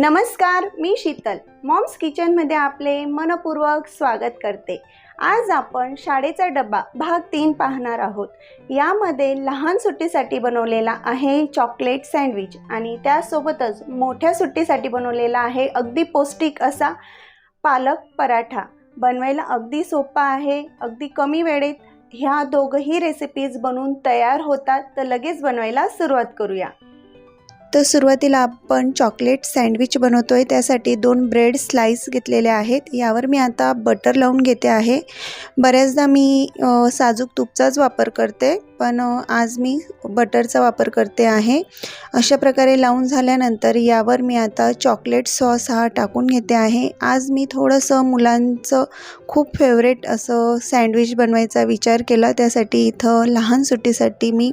नमस्कार मी शीतल. मॉम्स किचनमध्ये आपले मनपूर्वक स्वागत करते. आज आपण शाळेचा डबा भाग तीन पाहणार आहोत. यामध्ये लहान सुट्टीसाठी बनवलेला आहे चॉकलेट सँडविच आणि त्यासोबतच मोठ्या सुट्टीसाठी बनवलेला आहे अगदी पौष्टिक असा पालक पराठा. बनवायला अगदी सोपा आहे अगदी कमी वेळेत. ह्या दोघंही रेसिपीज बनवून तयार होतात तर लगेच बनवायला सुरुवात करूया. तर सुरुवातीला आपण चॉकलेट सँडविच बनवतो आहे त्यासाठी दोन ब्रेड स्लाईस घेतलेले आहेत. यावर मी आता बटर लावून घेते आहे. बऱ्याचदा मी साजूक तुपचाच वापर करते पण आज मी बटरचा वापर करते आहे. अशा प्रकारे लावून झाल्यानंतर यावर मी आता चॉकलेट सॉस हा टाकून घेते आहे. आज मी थोडंसं मुलांचं खूप फेवरेट असं सँडविच बनवायचा विचार केला त्यासाठी इथं लहान सुट्टीसाठी मी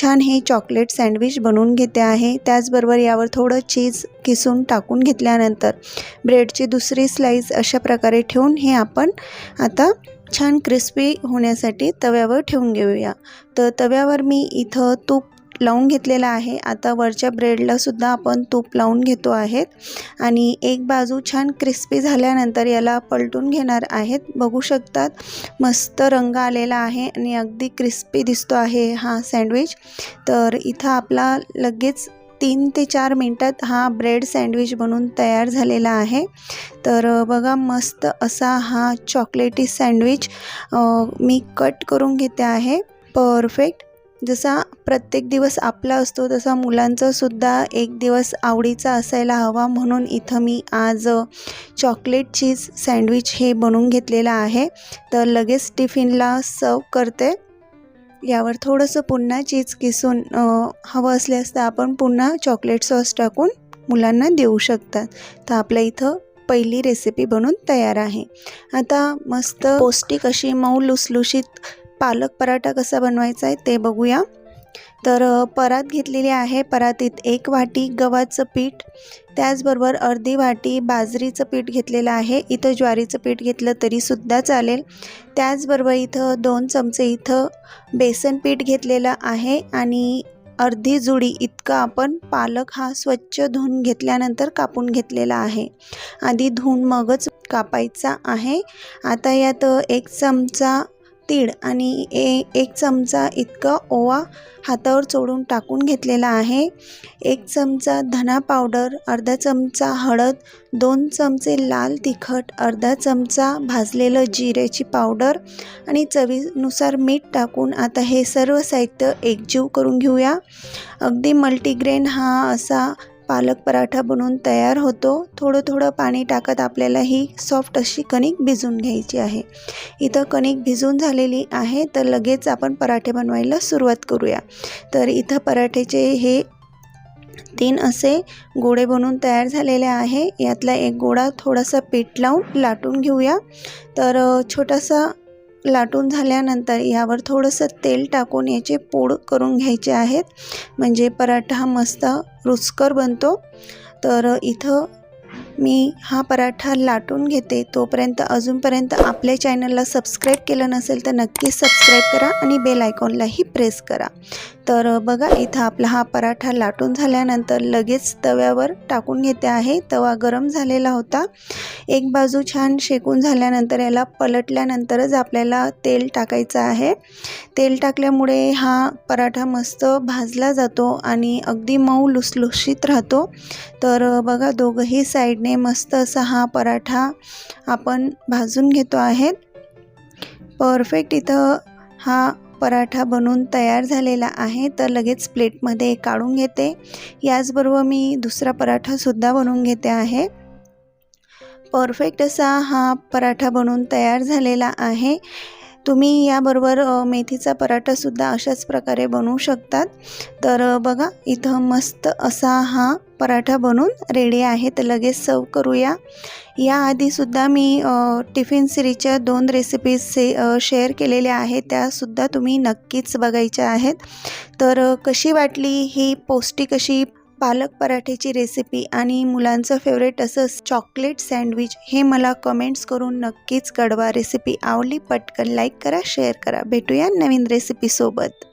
छान हे चॉकलेट सँडविच बनवून घेते आहे. त्याचबरोबर यावर थोडं चीज किसून टाकून घेतल्यानंतर ब्रेडची दुसरी स्लाईस अशा प्रकारे ठेवून हे आपण आता छान क्रिस्पी होण्यासाठी तव्यावर ठेवून घेऊया. तर तव्यावर मी इथं तूप लावून घेतलेलं आहे. आता वरच्या ब्रेडलासुद्धा आपण तूप लावून घेतो आहेत. आणि एक बाजू छान क्रिस्पी झाल्यानंतर याला पलटून घेणार आहेत. बघू शकतात मस्त रंग आलेला आहे आणि अगदी क्रिस्पी दिसतो आहे हा सँडविच तर इथं आपला लगेच तीन ते चार मिनटात हा ब्रेड सँडविच बनून तयार झालेला आहे. तर बघा मस्त असा हा चॉकलेटी सँडविच मी कट करून घेते आहे. परफेक्ट. जसा प्रत्येक दिवस आपला असतो तसा मुलांचा सुद्धा एक दिवस आवडीचा असायला हवा. म्हणून इथं मी आज चॉकलेट चीज सँडविच हे बनवून घेतलेलं आहे. तर लगेच टिफिनला सर्व करते. यावर थोडंसं पुन्हा चीज किसून हवं असल्यास तर आपण पुन्हा चॉकलेट सॉस टाकून मुलांना देऊ शकतात तर आपल्या इथं पहिली रेसिपी बनून तयार आहे. आता मस्त पौष्टिक अशी मऊ लुसलुशीत पालक पराठा कसा बनवायचा आहे ते बघूया. तर परात घेतलेली आहे. परातीत एक वाटी गव्हाचं पीठ त्याचबरोबर अर्धी वाटी बाजरीचं पीठ घेतलेलं आहे. इथं ज्वारीचं पीठ घेतलं तरीसुद्धा चालेल. त्याचबरोबर इथं दोन चमचे इथं बेसन पीठ घेतलेलं आहे आणि अर्धी जुडी इतकं आपण पालक हा स्वच्छ धुवून घेतल्यानंतर कापून घेतलेला आहे. आधी धुवून मगच कापायचा आहे. आता यात एक चमचा तीळ आणि ए एक चमचा इतका ओवा हातावर चोळून टाकून घेतलेला आहे. एक चमचा धना पावडर अर्धा चमचा हळद दोन चमचे लाल तिखट अर्धा चमचा भाजलेलं जिऱ्याची पावडर आणि चवीनुसार मीठ टाकून आता हे सर्व साहित्य एकजीव करून घेऊया. अगदी मल्टीग्रेन हा असा पालक पराठा बनवून तयार होतो. थोडं थोडं पाणी टाकत आपल्याला ही सॉफ्ट अशी कणिक भिजून घ्यायची आहे. इथं कणिक भिजून झालेली आहे तर लगेच आपण पराठे बनवायला सुरुवात करूया. तर इथं पराठेचे हे तीन असे गोडे बनवून तयार झालेले आहे. यातला एक गोळा थोडासा पीठ लावून लाटून घेऊया. तर छोटासा लाटून झाल्यानंतर यावर थोडंसं तेल टाकून याचे पूड करून घ्यायचे आहेत. म्हणजे पराठा हा मस्त रुचकर बनतो. तर इथं मी हा पराठा लाटून घेते. तोपर्यंत अजूनपर्यंत आपल्या चॅनलला सबस्क्राईब केलं नसेल तर नक्कीच सबस्क्राईब करा आणि बेल आयकॉनलाही प्रेस करा. तर बघा इथं आपला हा पराठा लाटून झाल्यानंतर लगेच तव्यावर टाकून घेते आहे. तवा गरम झालेला होता. एक बाजू छान शेकून झाल्यानंतर याला पलटल्यानंतरच आपल्याला तेल टाकायचं आहे. तेल टाकल्यामुळे हा पराठा मस्त भाजला जातो आणि अगदी मऊ लुसलुशीत राहतो. तर बघा दोघंही साईडने मस्त असा हा पराठा आपण भाजून घेतो आहे. परफेक्ट इथं हा पराठा बनवून तयार झालेला आहे तर लगेच प्लेटमध्ये काढून घेते. याचबरोबर मी दुसरा पराठासुद्धा बनवून घेते आहे. परफेक्ट असा हा पराठा बनवून तयार झालेला आहे. तुम्ही याबरोबर मेथीचा पराठासुद्धा अशाच प्रकारे बनवू शकतात. तर बघा इथं मस्त असा हा पराठा बनवून रेडी आहे. तर लगेच सर्व करूया. याआधीसुद्धा मी टिफिन सिरीजच्या दोन रेसिपीज से शेअर केलेल्या आहेत. त्यासुद्धा तुम्ही नक्कीच बघायच्या आहेत. तर कशी वाटली ही पौष्टिक अशी पालक पराठ्याची रेसिपी आणि मुलांचं फेवरेट असं चॉकलेट सँडविच हे मला कमेंट्स करून नक्कीच कळवा. रेसिपी आवडली पटकन लाईक करा शेअर करा. भेटूया नवीन रेसिपीसोबत